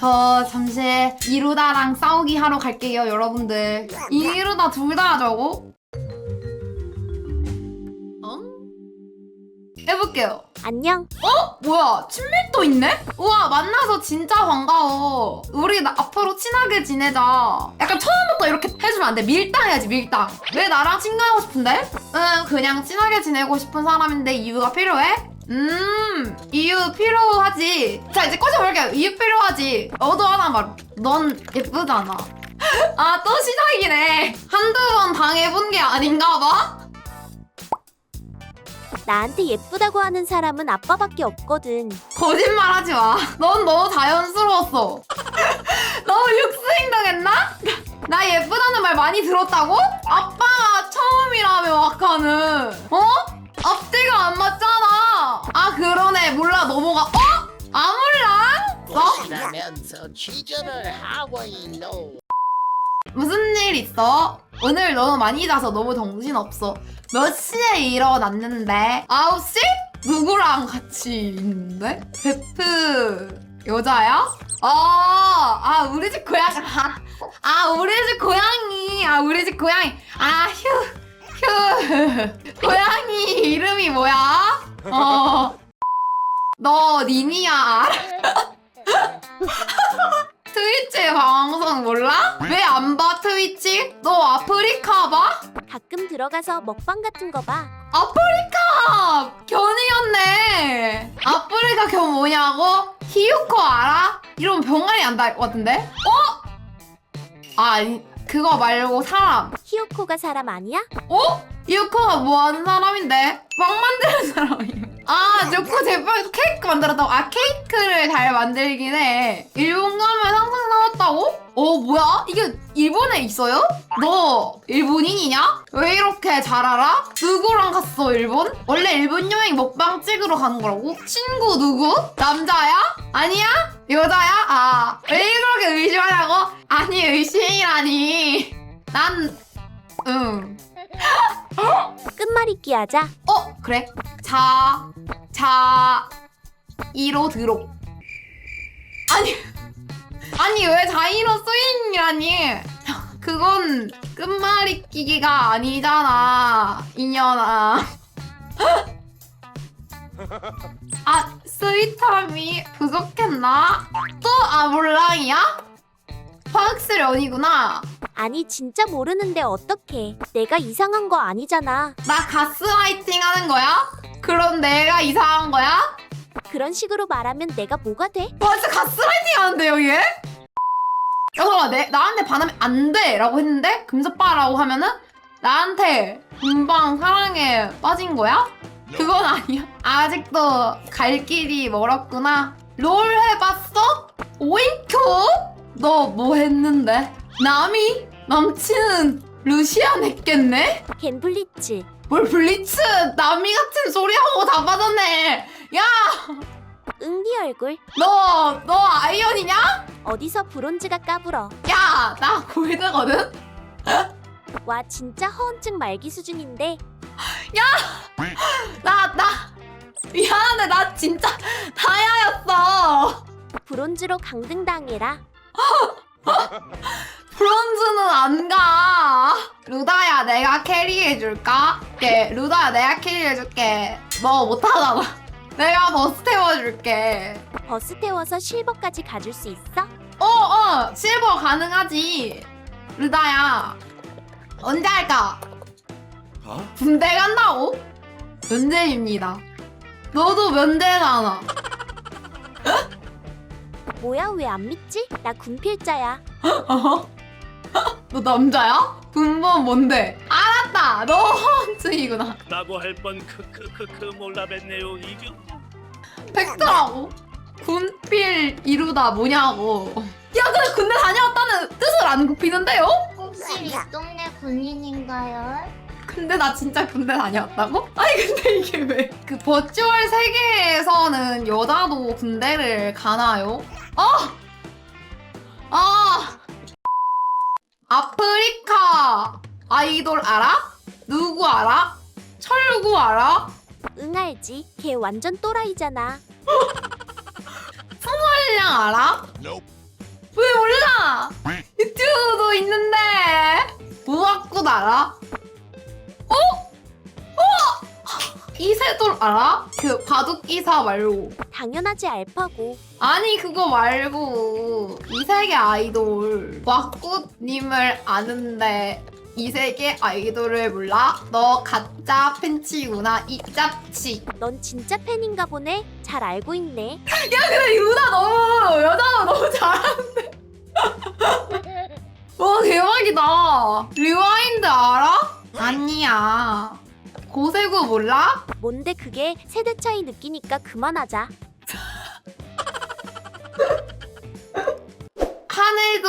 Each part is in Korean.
저 잠시 이루다랑 싸우기 하러 갈게요, 여러분들. 이루다 둘 다 하자고? 어? 해볼게요. 안녕. 어? 뭐야? 친밀도 있네? 우와, 만나서 진짜 반가워. 우리 나 앞으로 친하게 지내자. 약간 처음부터 이렇게 해주면 안 돼. 밀당해야지, 밀당. 왜 나랑 친구하고 싶은데? 응, 그냥 친하게 지내고 싶은 사람인데 이유가 필요해? 음, 이유 필요하지. 자, 이제 꺼져볼게요. 이유 필요하지. 너도 하나 말. 넌 예쁘잖아. 아, 또 시작이네. 한두 번 당해본 게 아닌가 봐? 나한테 예쁘다고 하는 사람은 아빠밖에 없거든. 거짓말 하지 마. 넌 너무 자연스러웠어. 너무 육수 행동했나? 나 예쁘다는 말 많이 들었다고? 아빠가 처음이라며 아까는. 어? 넘어가. 어? 아 몰라? 어? 라면서 취조를 하고 있노. 무슨 일 있어? 오늘 너무 많이 자서 너무 정신없어. 몇 시에 일어났는데? 9시? 누구랑 같이 있는데? 베프 여자야? 아, 아 우리 집 고양이. 아, 아 우리 집 고양이. 아 우리 집 고양이. 아 휴, 휴. 고양이 이름이 뭐야? 어. 너 니니야 알아? 트위치 방송 몰라? 왜 안 봐 트위치? 너 아프리카 봐? 가끔 들어가서 먹방 같은 거 봐. 아프리카 견이었네. 아프리카 견 뭐냐고? 히유코 알아? 이러면 병아리 안달것 같은데? 어? 아 아니, 그거 말고 사람. 히요코가 사람 아니야? 어? 히유코가 뭐 하는 사람인데? 빵 만드는 사람이야. 아, 조코 제빵에서 케이크 만들었다고? 아, 케이크를 잘 만들긴 해. 일본 가면 항상 나왔다고? 어, 뭐야? 이게 일본에 있어요? 너 일본인이냐? 왜 이렇게 잘 알아? 누구랑 갔어, 일본? 원래 일본 여행 먹방 찍으러 가는 거라고? 친구 누구? 남자야? 아니야? 여자야? 아, 왜 그렇게 의심하냐고? 아니, 의심이라니. 난, 응. 끝말잇기 하자. 어 그래 자, 자, 이로 들어 아니 아니 왜 자이로 쓰이냐니 그건 끝말잇기가 아니잖아 이년아 아 스윗함이 부족했나? 또 아몰랑이야? 화학슬 연이구나 아니 진짜 모르는데 어떡해. 내가 이상한 거 아니잖아. 나 가스라이팅 하는 거야? 그럼 내가 이상한 거야? 그런 식으로 말하면 내가 뭐가 돼? 와 진짜 가스라이팅 하는데요 얘? 여성아 내, 나한테 반하면 안 돼! 라고 했는데 금사빠라고 하면은 나한테 금방 사랑에 빠진 거야? 그건 아니야 아직도 갈 길이 멀었구나 롤 해봤어? 오인큐? 너 뭐 했는데? 남이? 남친은 루시안 했겠네? 겐블리츠. 뭘 블리츠 남이 같은 소리 하고 다 받았네 야! 응네 얼굴. 너, 너 아이언이냐? 어디서 브론즈가 까불어. 야, 나 골드거든? 와 진짜 허언증 말기 수준인데. 나, 나. 미안한데, 나 진짜 다야였어. 브론즈로 강등당해라. 브론즈는 안 가. 루다야, 내가 캐리해줄까? 예, 루다야, 내가 캐리 해줄게. 너 못하잖아. 내가 버스 태워줄게. 버스 태워서 실버까지 가줄 수 있어? 어, 어, 실버 가능하지. 루다야, 언제 할까? 어? 군대 간다고? 면제입니다. 너도 면제잖아. 뭐야 왜 안 믿지? 나 군필자야. 어? 너 남자야? 군번 뭔데? 알았다. 너 허언증이구나. 라고 할 뻔 크크크크 몰라뵀네요 이규 팩트라고? 군필 이루다 뭐냐고. 야, 근데 군대 다녀왔다는 뜻을 안 굽히는데요? 혹시 윗동네 군인인가요? 근데 나 진짜 군대 다녀왔다고? 아니 근데 이게 왜? 그 버추얼 세계에서는 여자도 군대를 가나요? 아! 아! 아프리카 아이돌 알아? 누구 알아? 철구 알아? 응 알지. 걔 완전 또라이잖아. 한량 알아? 유튜브도 있는데 우악굿 알아? 어? 어? 이세돌 알아? 그 바둑 이사 말고 당연하지 알파고. 아니 그거 말고 이 세계 아이돌 왁굿님을 아는데 이 세계 아이돌을 몰라? 너 가짜 팬치구나 이 짭치 넌 진짜 팬인가 보네. 잘 알고 있네. 근데 유나 너무 여자가 너무 잘하는데 와 대박이다 리와인드 알아? 아니야 고세구 몰라? 뭔데 그게 세대 차이 느끼니까 그만하자.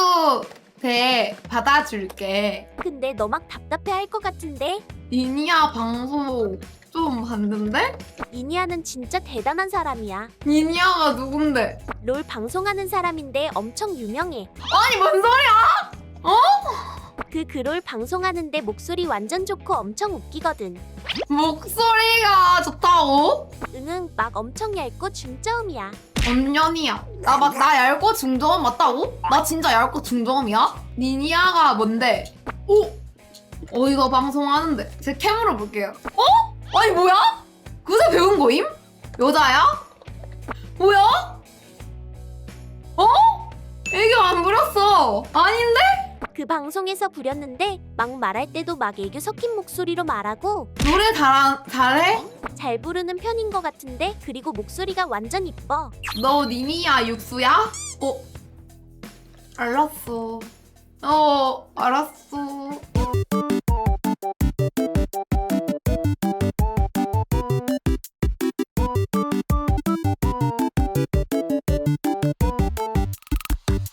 하늘도 배 받아줄게 근데 너 막 답답해 할 것 같은데? 니니아 방송 좀 봤는데? 이니아는 진짜 대단한 사람이야. 니니아가 누군데? 롤 방송하는 사람인데 엄청 유명해. 아니 뭔 소리야? 그 그롤 방송하는데 목소리 완전 좋고 엄청 웃기거든. 목소리가 좋다고? 응응 막 엄청 얇고 중저음이야. 언년이야. 나, 막, 나 얇고 중저음 맞다고? 나 진짜 얇고 중저음이야? 니니아가 뭔데? 오! 어, 이거 방송하는데. 제 캠으로 볼게요. 어? 아니, 뭐야? 그새 배운 거임? 여자야? 뭐야? 어? 애교 안 부렸어. 아닌데? 그 방송에서 부렸는데 막 말할 때도 막 애교 섞인 목소리로 말하고 노래 잘, 잘해? 잘 부르는 편인 것 같은데 그리고 목소리가 완전 이뻐. 너 니니야 육수야? 어? 알았어. 어, 알았어.